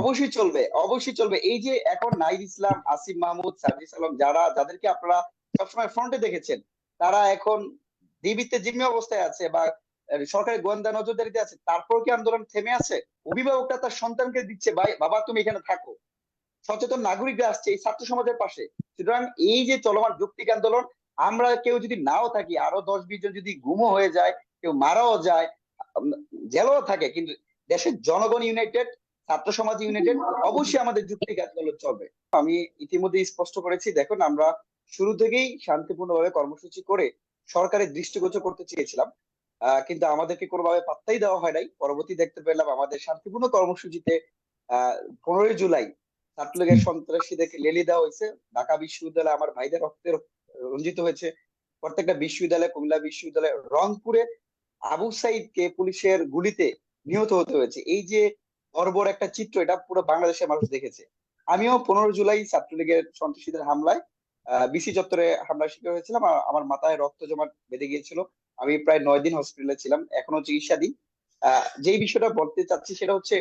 অবশ্যই চলবে অবশ্যই চলবে। এই যে এখন নাইর ইসলাম, আসিফ মাহমুদ সাজিস আলম যারা, যাদেরকে আপনারা সবসময় ফ্রন্টে দেখেছেন, তারা এখন ডিবিতে জিম্মি অবস্থায় আছে বা সরকারি গোয়েন্দা নজরদারিতে আছে, তারপর কি আন্দোলন থেমে আছে? অভিভাবকটা তার সন্তানকে দিচ্ছে, ভাই, বাবা, তুমি এখানে থাকো। সচেতন নাগরিকরা আসছে এই ছাত্র সমাজের পাশে। সুতরাং এই যে চলমান যৌক্তিক আন্দোলন, আমরা কেউ যদি নাও থাকি, আরও দশ বিশ জন যদি গুমও হয়ে যায়, কেউ মারাও যায় জেলও থাকে, কিন্তু দেশের জনগণ ইউনাইটেড ছাত্র সমাজ ইউনাইটেড অবশ্যই আমাদের যুক্তিক আন্দোলন চলবে। আমি ইতিমধ্যে স্পষ্ট করেছি দেখুন আমরা শুরু থেকেই শান্তিপূর্ণভাবে কর্মসূচি করে সরকারের দৃষ্টিগোচর করতে চেয়েছিলাম। কিন্তু আমাদেরকে কোনোভাবে পাত্তাই দেওয়া হয় নাই। পরবর্তী দেখতে পেলাম আমাদের শান্তিপূর্ণ কর্মসূচিতে আহ পনেরোই জুলাই ছাত্রলীগের সন্ত্রাসীদেরকে লেলি দেওয়া হয়েছে। ঢাকা বিশ্ববিদ্যালয়ে আমার ভাইদের রক্তে রঞ্জিত হয়েছে। প্রত্যেকটা বিশ্ববিদ্যালয় কুমিল্লা বিশ্ববিদ্যালয় রংপুরে আবু সাইদকে পুলিশের গুলিতে নিহত হতে হয়েছে। এই যে বর্বর একটা চিত্র, এটা পুরো বাংলাদেশের মানুষ দেখেছে। আমিও পনেরো জুলাই ছাত্রলীগের সন্ত্রাসীদের হামলায় বিসি চত্বরে হামলার শিকার হয়েছিলাম। আমার মাথায় রক্ত জমা বেঁধে গিয়েছিল। আমি প্রায় নয় দিন হসপিটালে ছিলাম, এখনও চিকিৎসাধীন। যেই বিষয়টা বলতে চাচ্ছি সেটা হচ্ছে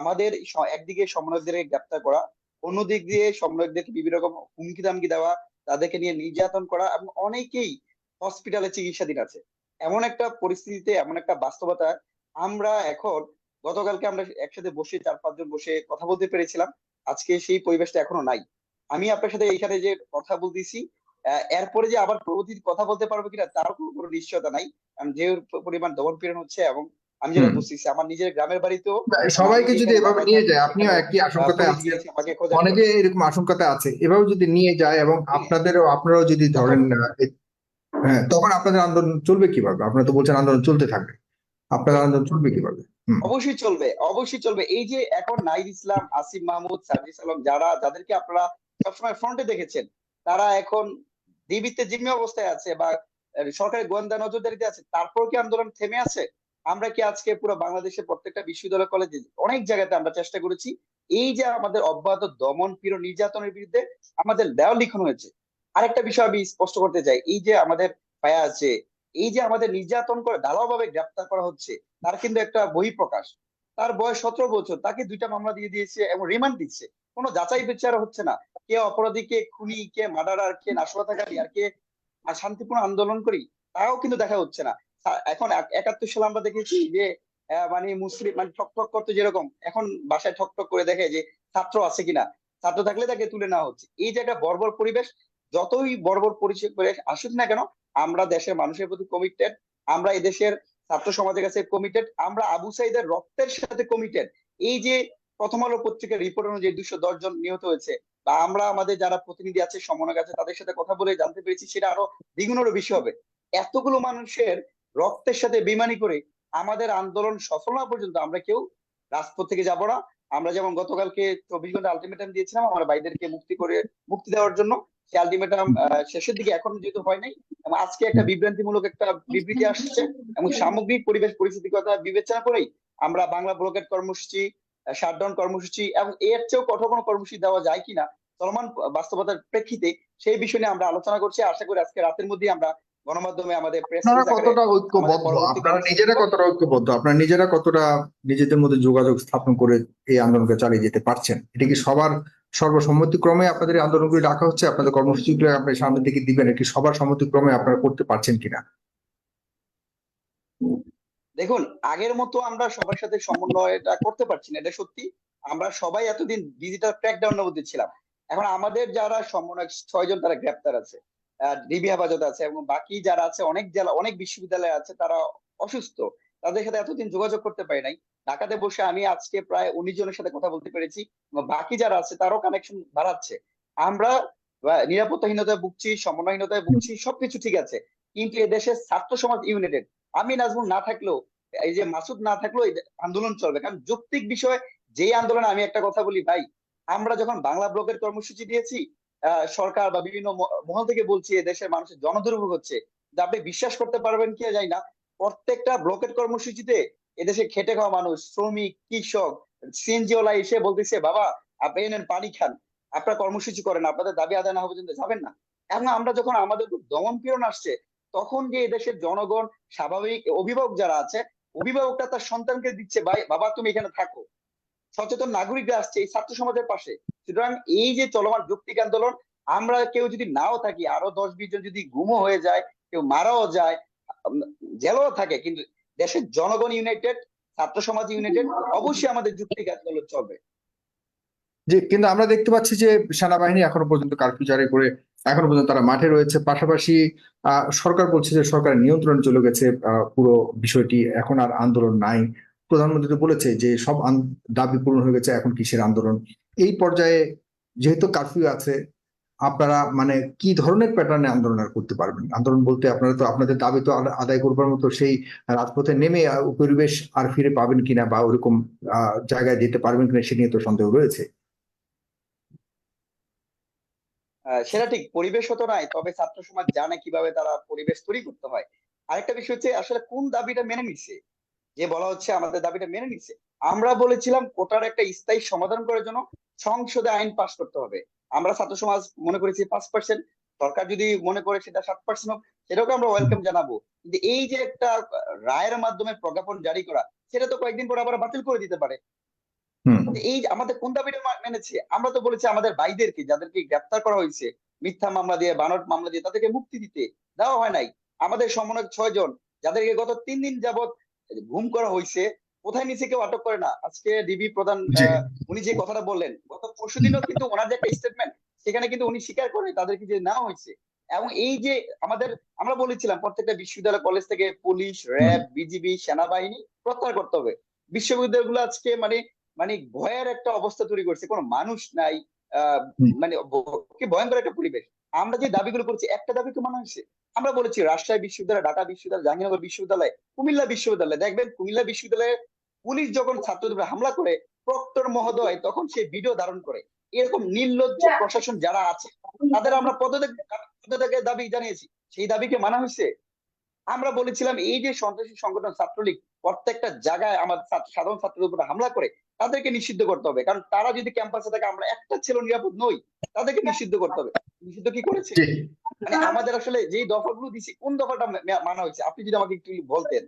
আমাদের একদিকে সমন্বয়কদের গ্রেপ্তার করা, অন্যদিক দিয়ে সমন্বয়কদেরকে বিভিন্ন রকম হুমকি দামকি দেওয়া, তাদেরকে নিয়ে নির্যাতন করা এবং অনেকেই হসপিটালে চিকিৎসাধীন আছে। এমন একটা পরিস্থিতিতে, এমন একটা বাস্তবতা, আমরা এখন গতকালকে আমরা একসাথে বসে চার পাঁচজন বসে কথা বলতে পেরেছিলাম। আজকে সেই পরিবেশটা এখনও নাই। আমি আপনার সাথে এইখানে যে কথা বলতেছি এরপরে যে আবার পরবর্তী কথা বলতে পারব কিনা তার কোনো নিশ্চয়তা নাই। কারণ যে পরিমাণ দমন পীড়ন হচ্ছে এবং আমি যেটা বুঝতেছি আমার নিজের গ্রামের বাড়িতেও সবাইকে যদি এভাবে নিয়ে যায় আপনিও একই আশঙ্কাতে আছেন। অনেকে এরকম আশঙ্কাতে আছে। এভাবে যদি নিয়ে যায় এবং আপনাদেরও আপনারাও যদি ধরেন হ্যাঁ তখন আপনাদের আন্দোলন চলবে কীভাবে? আপনারা তো বলছেন আন্দোলন চলতে থাকবে। আপনাদের আন্দোলন চলবে কীভাবে? অবশ্যই চলবে অবশ্যই চলবে। এই যে এখন নাইর ইসলাম, আসিফ মাহমুদ, সাজিস আলম যারা, যাদেরকে আপনারা সবসময় ফ্রন্টে দেখেছেন, তারা এখন ডিবিতে জিম্মি অবস্থায় আছে বা সরকারি গোয়েন্দা নজরদারিতে আছে, তারপর কি আন্দোলন থেমে আছে? আমরা কি আজকে পুরো বাংলাদেশের প্রত্যেকটা বিশ্ববিদ্যালয় কলেজে অনেক জায়গাতে আমরা চেষ্টা করেছি, এই যে আমাদের অব্যাহত দমন পীড়ন নির্যাতনের বিরুদ্ধে আমাদের দেওয়াল লিখন হয়েছে। আরেকটা বিষয় আমি স্পষ্ট করতে চাই, এই যে আমাদের পায়া আছে এই যে আমাদের নির্যাতন করে ঢালাওভাবে গ্রেপ্তার করা হচ্ছে, তার কিন্তু একটা বহিঃপ্রকাশ। তার বয়স সতেরো বছর, তাকে দুইটা মামলা দিয়ে দিয়েছে এবং রিমান্ড দিচ্ছে। কোনো যাচাই বিচার হচ্ছে না। কে অপরাধী কে খুনি, কে মার্ডারার, কে নাশকতাকারী, আর কে শান্তিপূর্ণ আন্দোলন করি, তাও কিন্তু দেখা হচ্ছে না। এখন এক- একাত্তর সালে আমরা দেখেছি যে মানে মুসলিম মানে ঠক ঠক করতে যেরকম, এখন বাসায় ঠক ঠক করে দেখে যে ছাত্র আছে কিনা। ছাত্র থাকলে তাকে তুলে নেওয়া হচ্ছে। এই যে একটা বর্বর পরিবেশ যতই বর্বর পরিচয় করে আসুক না কেন, আমরা দেশের মানুষের প্রতি কমিটেড আমরা এই দেশের ছাত্র সমাজের কাছে কমিটেড আমরা আবু সাইদের রক্তের সাথে কমিটেড এই যে প্রথম আলো পত্রিকার রিপোর্ট অনুযায়ী দুশো দশ জন নিহত হয়েছে, বা আমরা আমাদের যারা প্রতিনিধি আছে সমন্বয় আছে, তাদের সাথে কথা বলে জানতে পেরেছি, সেটা আরও দ্বিগুণেরও বেশি হবে। এতগুলো মানুষের রক্তের সাথে বেমানি করে আমাদের আন্দোলন সফল না পর্যন্ত আমরা কেউ রাজপথ থেকে যাব না। আমরা যেমন গতকালকে চব্বিশ ঘণ্টা আলটিমেটাম দিয়েছিলাম, আমার ভাইদেরকে মুক্তি করে, মুক্তি দেওয়ার জন্য সেই আলটিমেটাম শেষের দিকে এখন যেহেতু হয় নাই এবং আজকে একটা বিভ্রান্তিমূলক একটা বিবৃতি আসছে এবং সামগ্রিক পরিবেশ পরিস্থিতির কথা বিবেচনা করেই আমরা বাংলা ব্লকেট কর্মসূচি শাটডাউন কর্মসূচি এবং এর চেয়েও কঠোর কোনো কর্মসূচি দেওয়া যায় কিনা চলমান বাস্তবতার প্রেক্ষিতে সেই বিষয় নিয়ে আমরা আলোচনা করছি। আশা করি আজকে রাতের মধ্যে আমরা গণমাধ্যমে আমাদের প্রেস কতটা ঐক্যবদ্ধ? আপনারা নিজেরা কতটা ঐক্যবদ্ধ? আপনারা নিজেরা কতটা নিজেদের মধ্যে যোগাযোগ স্থাপন করে এই আন্দোলনকে চালিয়ে যেতে পারছেন? এটা কি সবার সর্বসম্মতিক্রমে আপনাদের আন্দোলনগুলি রাখা হচ্ছে, আপনাদের কর্মসূচিগুলো আপনি সামনের দিকে দিবেন, এটি সবার সম্মতিক্রমে আপনারা করতে পারছেন কিনা? দেখুন, আগের মতো আমরা সবার সাথে সমন্বয়টা করতে পারছি না, এটা সত্যি। আমরা সবাই এতদিন ডিজিটাল ক্র্যাকডাউনের মধ্যে ছিলাম। এখন আমাদের যারা সমন্বয়, ছয়জন তারা গ্রেপ্তার আছে। ডিবি হেফাজতে আছে এবং বাকি যারা আছে, অনেক জেলা, অনেক বিশ্ববিদ্যালয় আছে, তারা অসুস্থ। তাদের সাথে এতদিন যোগাযোগ করতে পারি নাই। ঢাকাতে বসে আমি আজকে প্রায় উনিশ জনের সাথে কথা বলতে পেরেছি বাকি যারা আছে তারও কানেকশন বাড়াচ্ছে। আমরা নিরাপত্তাহীনতায় ভুগছি, সমন্বয়হীনতায় ভুগছি, সবকিছু ঠিক আছে। কিন্তু এদেশের ছাত্র সমাজ ইউনাইটেড আমি নাজমুল না থাকলেও, এই যে মাসুদ না থাকলেও আন্দোলন চলবে। কারণ যৌক্তিক বিষয়, যেই আন্দোলনে আমি একটা কথা বলি, ভাই, আমরা যখন বাংলা ব্লকের কর্মসূচি দিয়েছি সরকার বা বিভিন্ন মহল থেকে বলছি দেশের মানুষের জনদুর্ভোগ হচ্ছে। আপনি বিশ্বাস করতে পারবেন কি জানি না, প্রত্যেকটা ব্লকের কর্মসূচিতে এদেশে খেটে খাওয়া মানুষ, শ্রমিক, কৃষক সিএনজি ওলা এসে বলতেছে, বাবা, আপনি এনেন পানি খান। আপনারা কর্মসূচি করেন, আপনাদের দাবি আদায় না পর্যন্ত যাবেন না। এখন আমরা যখন আমাদের দমন পীড়ন আসছে, তখন যে এদেশের জনগণ, স্বাভাবিক অভিভাবক যারা আছে, অভিভাবকটা তার সন্তানকে দিচ্ছে, ভাই, বাবা, তুমি এখানে থাকো। সচেতন নাগরিকরা আসছে এই ছাত্র সমাজের পাশে। সুতরাং এই যে চলমান যৌক্তিক আন্দোলন, আমরা কেউ যদি নাও থাকি, আরও দশ বিশ জন যদি গুমও হয়ে যায়, কেউ মারাও যায় জেলেও থাকে, কিন্তু দেশের জনগণ ইউনাইটেড ছাত্র সমাজ ইউনাইটেড অবশ্যই আমাদের যুক্তিক আন্দোলন চলবে। যে কিন্তু আমরা দেখতে পাচ্ছি যে সেনাবাহিনী এখনও পর্যন্ত কারফিউ জারি করে এখনও পর্যন্ত তারা মাঠে রয়েছে। পাশাপাশি সরকার বলছে যে সরকার নিয়ন্ত্রণ চলে গেছে পুরো বিষয়টি। এখন আর আন্দোলন নাই। প্রধানমন্ত্রী তো বলেছে যে সব দাবি পূরণ হয়ে গেছে, এখন কিসের আন্দোলন? এই পর্যায়ে যেহেতু কারফিউ আছে আপনারা মানে কি ধরনের প্যাটার্নে আন্দোলন আর করতে পারবেন? আন্দোলন বলতে আপনারা তো আপনাদের দাবি তো আদায় করবার মতো সেই রাজপথে নেমে পরিবেশ আর ফিরে পাবেন কিনা বা ওরকম জায়গায় যেতে পারবেন কিনা সে নিয়ে তো সন্দেহ রয়েছে। সেটা ঠিক, পরিবেশ হতো নাই, তবে ছাত্র সমাজ জানে কীভাবে তারা পরিবেশ তৈরি করতে হয়। আরেকটা বিষয় হচ্ছে, আসলে কোন দাবিটা মেনে নিচ্ছে যে বলা হচ্ছে আমাদের দাবিটা মেনে নিচ্ছে আমরা বলেছিলাম কোটার একটা স্থায়ী সমাধান করার জন্য সংসদে আইন পাশ করতে হবে। আমরা ছাত্র সমাজ মনে করেছি পাঁচ পার্সেন্ট সরকার যদি মনে করে সেটা সাত পার্সেন্ট হোক সেটাকে আমরা ওয়েলকাম জানাব। কিন্তু এই যে একটা রায়ের মাধ্যমে প্রজ্ঞাপন জারি করা সেটা তো কয়েকদিন পর আবার বাতিল করে দিতে পারে। এই আমাদের কোন দাবিটা মেনেছে? আমরা তো বলেছি আমাদের ভাইদেরকে যাদেরকে গ্রেপ্তার করা হয়েছে মিথ্যা মামলা দিয়ে বানট মামলা দিয়ে তাদেরকে মুক্তি দিতে দেওয়া হয় নাই। আমাদের সমন্বয়ক ছয় জন যাদেরকে গত তিন দিন যাবত ঘুম করা হয়েছে কোথায় নিচে কেউ আটক করে না? আজকে ডিবি প্রধান উনি যে কথাটা বললেন গত পরশু দিনও কিন্তু ওনার যে একটা স্টেটমেন্ট সেখানে কিন্তু উনি স্বীকার করে তাদেরকে যে নেওয়া হয়েছে। এবং এই যে আমাদের আমরা বলেছিলাম প্রত্যেকটা বিশ্ববিদ্যালয় কলেজ থেকে পুলিশ র্যাব বিজিবি সেনাবাহিনী প্রত্যাহার করতে হবে। বিশ্ববিদ্যালয়গুলো আজকে মানে মানে ভয়ের একটা অবস্থা তৈরি করছে। কোনো মানুষ নাই। মানে কি ভয়ঙ্কর একটা পরিবেশ। আমরা যে দাবিগুলো করছি একটা দাবি তো মানা হয়েছে? আমরা বলেছি রাজশাহী বিশ্ববিদ্যালয় ঢাকা বিশ্ববিদ্যালয় জাহাঙ্গীরনগর বিশ্ববিদ্যালয় কুমিল্লা বিশ্ববিদ্যালয়। দেখবেন কুমিল্লা বিশ্ববিদ্যালয়ে পুলিশ যখন ছাত্রদের উপরে হামলা করে প্রক্টর মহোদয় তখন সেই ভিডিও ধারণ করে। এরকম নির্লজ্জ প্রশাসন যারা আছে তাদের আমরা পদত্যাগ পদত্যাগের দাবি জানিয়েছি। সেই দাবিকে মানা হয়েছে। আমরা বলেছিলাম এই যে সন্ত্রাসী সংগঠন ছাত্রলীগ প্রত্যেকটা জায়গায় আমার সাধারণ ছাত্রদের উপরে হামলা করে তাদেরকে নিষিদ্ধ করতে হবে। কারণ তারা যদি ক্যাম্পাসে থাকে আমরা একটা ছেলে নিরাপদ নই। তাদেরকে নিষিদ্ধ করতে হবে। নিষিদ্ধ কি করেছে? মানে আমাদের আসলে যেই দফাগুলো দিছি কোন দফাটা মানা হয়েছে? আপনি যদি আমাকে একটু বলতেন।